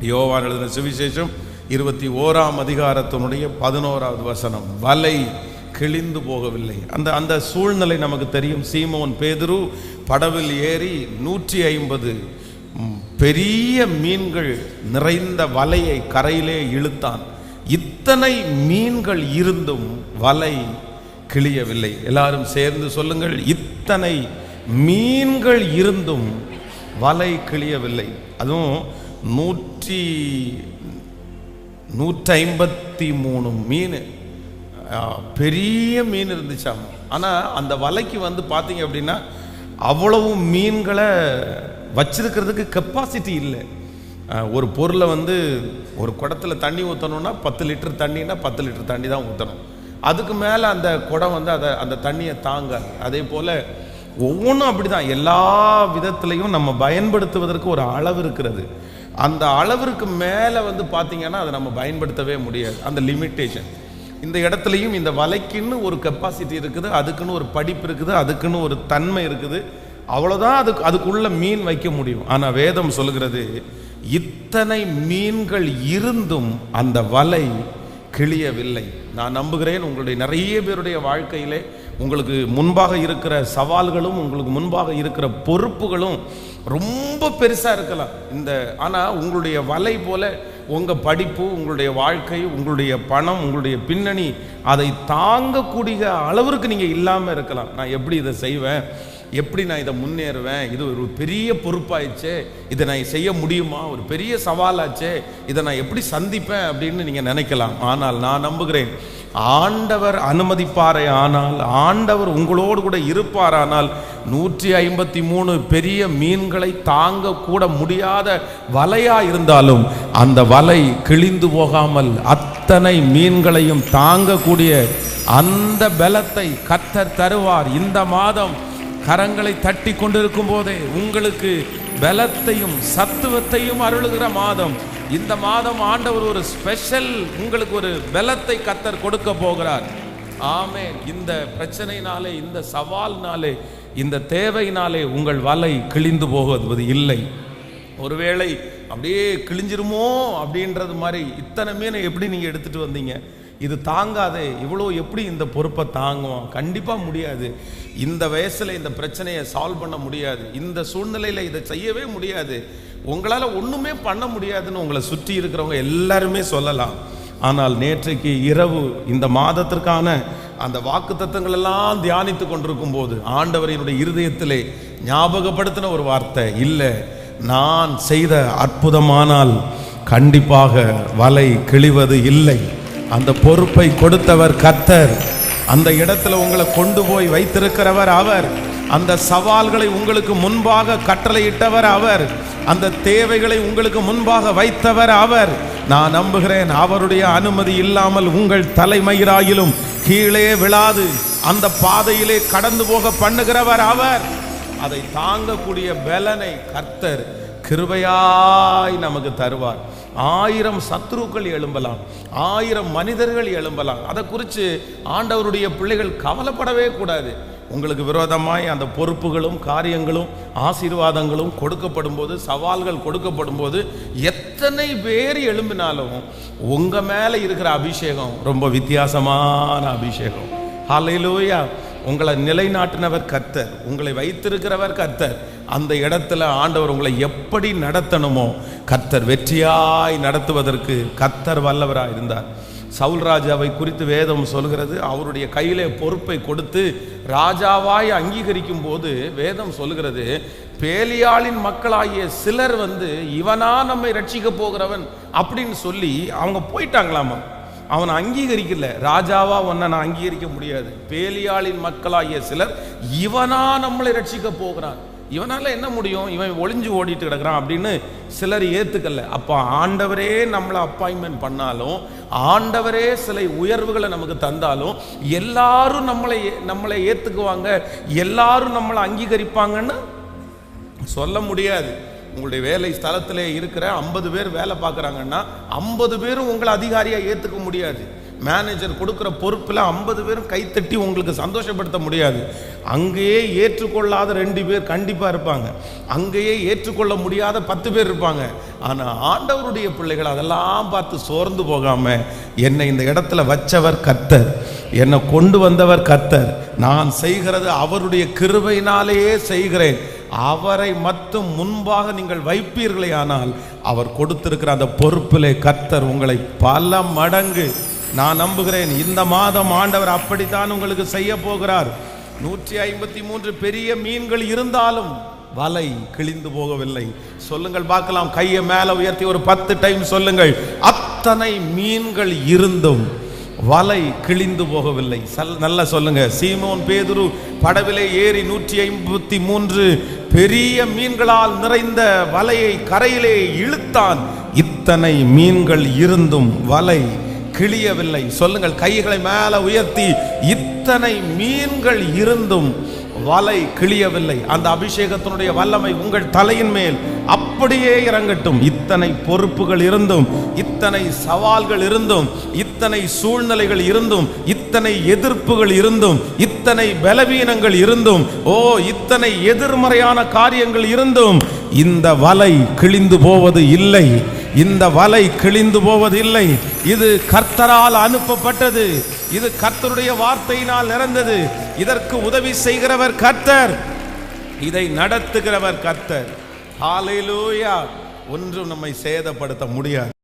யோவான் எழுதின சுவிசேஷம் இருபத்தி ஓராம் அதிகாரத்தினுடைய பதினோராவது வசனம். வலை கிழிந்து போகவில்லை. அந்த அந்த சூழ்நிலை நமக்கு தெரியும். சீமோன் பேதுரு படவில் ஏறி நூற்றி ஐம்பது பெரிய மீன்கள் நிறைந்த வலையை கரையிலே இழுத்தான். இத்தனை மீன்கள் இருந்தும் வலை கிழியவில்லை. எல்லாரும் சேர்ந்து சொல்லுங்கள் இத்தனை மீன்கள் இருந்தும் வலை கிழியவில்லை. அதுவும் நூற்றி நூற்றி ஐம்பத்தி மூணு மீன் பெரிய மீன் இருந்துச்சாம் ஆனால் அந்த வலைக்கு வந்து பார்த்தீங்க அப்படின்னா அவ்வளவு மீன்களை வச்சிருக்கிறதுக்கு கெப்பாசிட்டி இல்லை. ஒரு பொருளை வந்து ஒரு குடத்துல தண்ணி ஊற்றணும்னா பத்து லிட்டர் தண்ணினா பத்து லிட்டர் தண்ணி தான் ஊற்றணும் அதுக்கு மேலே அந்த குடம் வந்து அதை அந்த தண்ணியை தாங்க அதே போல் ஒவ்வொன்றும் அப்படிதான். எல்லா விதத்துலேயும் நம்ம பயன்படுத்துவதற்கு ஒரு அளவு இருக்கிறது. அந்த அளவிற்கு மேலே வந்து பார்த்தீங்கன்னா அதை நம்ம பயன்படுத்தவே முடியாது. அந்த லிமிட்டேஷன் இந்த இடத்துலையும் இந்த வலைக்குன்னு ஒரு கெப்பாசிட்டி இருக்குது அதுக்குன்னு ஒரு படிப்பு இருக்குது அதுக்குன்னு ஒரு தன்மை இருக்குது. அவ்வளோதான் அதுக்கு அதுக்குள்ள மீன் வைக்க முடியும். ஆனால் வேதம் சொல்கிறது இத்தனை மீன்கள் இருந்தும் அந்த வலை கிழியவில்லை. நான் நம்புகிறேன் உங்களுடைய நிறைய பேருடைய வாழ்க்கையிலே உங்களுக்கு முன்பாக இருக்கிற சவால்களும் உங்களுக்கு முன்பாக இருக்கிற பொறுப்புகளும் ரொம்ப பெருசாக இருக்கலாம். இந்த ஆனால் உங்களுடைய வலை போல உங்கள் படிப்பு உங்களுடைய வாழ்க்கை உங்களுடைய பணம் உங்களுடைய பின்னணி அதை தாங்கக்கூடிய அளவிற்கு நீங்கள் இல்லாமல் இருக்கலாம். நான் எப்படி இதை செய்வேன்? எப்படி நான் இதை முன்னேறுவேன்? இது ஒரு பெரிய பொறுப்பாயிடுச்சே. இதை நான் செய்ய முடியுமா? ஒரு பெரிய சவாலாச்சே. இதை நான் எப்படி சந்திப்பேன் அப்படின்னு நீங்கள் நினைக்கலாம். ஆனால் நான் நம்புகிறேன் ஆண்டவர் அனுமதிப்பாரே ஆனால் ஆண்டவர் உங்களோடு கூட இருப்பாரானால் நூற்றி ஐம்பத்தி மூணு பெரிய மீன்களை தாங்க கூட முடியாத வலையா இருந்தாலும் அந்த வலை கிழிந்து போகாமல் அத்தனை மீன்களையும் தாங்கக்கூடிய அந்த பலத்தை கத்தர் தருவார். இந்த மாதம் கரங்களை தட்டி கொண்டிருக்கும் போதே உங்களுக்கு பலத்தையும் சத்துவத்தையும் அருளுகிற மாதம் இந்த மாதம் ஆண்டவர் ஒரு ஸ்பெஷல் உங்களுக்கு ஒரு பலத்தை கத்தர் கொடுக்க போகிறார். ஆமே இந்த பிரச்சனையினாலே இந்த சவால்னாலே இந்த தேவையினாலே உங்கள் வலை கிழிந்து போகுவது இல்லை. ஒருவேளை அப்படியே கிழிஞ்சிருமோ அப்படின்றது மாதிரி இத்தனை மீனை எப்படி நீங்கள் எடுத்துகிட்டு வந்தீங்க? இது தாங்காதே. இவ்வளோ எப்படி இந்த பொறுப்பை தாங்குவோம் கண்டிப்பாக முடியாது. இந்த வயசில் இந்த பிரச்சனையை சால்வ் பண்ண முடியாது. இந்த சூழ்நிலையில் இதை செய்யவே முடியாது. உங்களால் ஒன்றுமே பண்ண முடியாதுன்னு உங்களை சுற்றி இருக்கிறவங்க எல்லாருமே சொல்லலாம். ஆனால் நேற்றைக்கு இரவு இந்த மாதத்திற்கான அந்த வாக்கு தத்தங்கள் எல்லாம் தியானித்து கொண்டிருக்கும் போது ஆண்டவரினுடைய இருதயத்திலே ஞாபகப்படுத்தின ஒரு வார்த்தை இல்லை நான் செய்த அற்புதமானால் கண்டிப்பாக வலை கிழிவது இல்லை. அந்த பொறுப்பை கொடுத்தவர் கத்தர் அந்த இடத்துல உங்களை கொண்டு போய் வைத்திருக்கிறவர் அவர். அந்த சவால்களை உங்களுக்கு முன்பாக கட்டளையிட்டவர் அவர். அந்த தேவைகளை உங்களுக்கு முன்பாக வைத்தவர் அவர். நான் நம்புகிறேன் அவருடைய அனுமதி இல்லாமல் உங்கள் தலைமயிராயிலும் கீழே விழாது. அந்த பாதையிலே கடந்து போக பண்ணுகிறவர் அவர். அதை தாங்கக்கூடிய பலனை கர்த்தர் கிருபையாய் நமக்கு தருவார். ஆயிரம் சத்ருக்கள் எழும்பலாம் ஆயிரம் மனிதர்கள் எழும்பலாம். அதை குறித்து ஆண்டவருடைய பிள்ளைகள் கவலைப்படவே கூடாது. உங்களுக்கு விரோதமாய் அந்த பொறுப்புகளும் காரியங்களும் ஆசீர்வாதங்களும் கொடுக்கப்படும் போது சவால்கள் கொடுக்கப்படும் போது எத்தனை பேர் எழும்பினாலும் உங்கள் மேலே இருக்கிற அபிஷேகம் ரொம்ப வித்தியாசமான அபிஷேகம். ஹalleluya. உங்களை நிலைநாட்டினவர் கர்த்தர் உங்களை வைத்திருக்கிறவர் கர்த்தர். அந்த இடத்துல ஆண்டவர் உங்களை எப்படி நடத்தணுமோ கர்த்தர் வெற்றியாய் நடத்துவதற்கு கர்த்தர் வல்லவராக இருந்தார். சவுல் ராஜாவை குறித்து வேதம் சொல்கிறது அவருடைய கையிலே பொறுப்பை கொடுத்து ராஜாவாய் அங்கீகரிக்கும் போது வேதம் சொல்கிறது பேலியாளின் மக்களாகிய சிலர் வந்து இவனா நம்மை ரட்சிக்க போகிறவன் அப்படின்னு சொல்லி அவங்க போயிட்டாங்களாமா? அவனை அங்கீகரிக்கல. ராஜாவா உன்னை நான் அங்கீகரிக்க முடியாது. பேலியாளின் மக்களாகிய சிலர் இவனா நம்மளை ரட்சிக்க போகிறான் இவனால என்ன முடியும்? இவன் ஒளிஞ்சு ஓடிட்டு கிடக்குறான் அப்படின்னு சிலர் ஏத்துக்கல. அப்போ ஆண்டவரே நம்மளை அப்பாயின்மெண்ட் பண்ணாலும் ஆண்டவரே சில உயர்வுகளை நமக்கு தந்தாலும் எல்லாரும் நம்மளை நம்மளை ஏத்துக்குவாங்க. எல்லாரும் நம்மளை அங்கீகரிப்பாங்கன்னு சொல்ல முடியாது. உங்களுடைய வேலை ஸ்தலத்தில் இருக்கிற ஐம்பது பேர் வேலை பார்க்குறாங்கன்னா ஐம்பது பேரும் உங்களை அதிகாரியாக ஏற்றுக்க முடியாது. மேனேஜர் கொடுக்குற பொறுப்பில் ஐம்பது பேரும் கைத்தட்டி உங்களுக்கு சந்தோஷப்படுத்த முடியாது. அங்கேயே ஏற்றுக்கொள்ளாத ரெண்டு பேர் கண்டிப்பாக இருப்பாங்க. அங்கேயே ஏற்றுக்கொள்ள முடியாத பத்து பேர் இருப்பாங்க. ஆனால் ஆண்டவருடைய பிள்ளைகள் அதெல்லாம் பார்த்து சோர்ந்து போகாமல் என்னை இந்த இடத்துல வச்சவர் கத்தர் என்னை கொண்டு வந்தவர் கர்த்தர். நான் செய்கிறது அவருடைய கிருபையினாலேயே செய்கிறேன். அவரை மட்டும் முன்பாக நீங்கள் வைப்பீர்களே ஆனால் அவர் கொடுத்திருக்கிற அந்த பொறுப்பிலே கர்த்தர் உங்களை பல மடங்கு நான் நம்புகிறேன் இந்த மாதம் ஆண்டவர் அப்படித்தான் உங்களுக்கு செய்ய போகிறார். நூற்றி ஐம்பத்தி மூன்று பெரிய மீன்கள் இருந்தாலும் வலை கிழிந்து போகவில்லை. சொல்லுங்கள் பார்க்கலாம் கையை மேலே உயர்த்தி ஒரு பத்து டைம் சொல்லுங்கள். அத்தனை மீன்கள் இருந்தும் வலை கிழிந்து போகவில்லை. சல் நல்லா சொல்லுங்க. சீமோன் பேதுரு படவிலே ஏறி நூற்றி ஐம்பத்தி மூன்று பெரிய மீன்களால் நிறைந்த வலையை கரையிலே இழுத்தான். இத்தனை மீன்கள் இருந்தும் வலை கிழியவில்லை. சொல்லுங்கள் கைகளை மேல உயர்த்தி இத்தனை மீன்கள் இருந்தும் வலை கிழியவில்லை. அந்த அபிஷேகத்தினுடைய வல்லமை உங்கள் தலையின் மேல் அப்படியே இறங்கட்டும். இத்தனை பொறுப்புகள் இருந்தும் இத்தனை சவால்கள் இருந்தும் இத்தனை சூழ்நிலைகள் இருந்தும் இத்தனை எதிர்ப்புகள் இருந்தும் இத்தனை பலவீனங்கள் இருந்தும் ஓ இத்தனை எதிர்மறையான காரியங்கள் இருந்தும் இந்த வலை கிழிந்து போவது இல்லை. இந்த வலை கிழிந்து போவதில்லை இது கர்த்தரால் அனுப்பப்பட்டது. இது கர்த்தருடைய வார்த்தையினால் நிறந்தது இதற்கு உதவி செய்கிறவர் கர்த்தர். இதை நடத்துகிறவர் கர்த்தர். ஹalleluya. ஒன்றும் நம்மை சேதப்படுத்த முடியாது.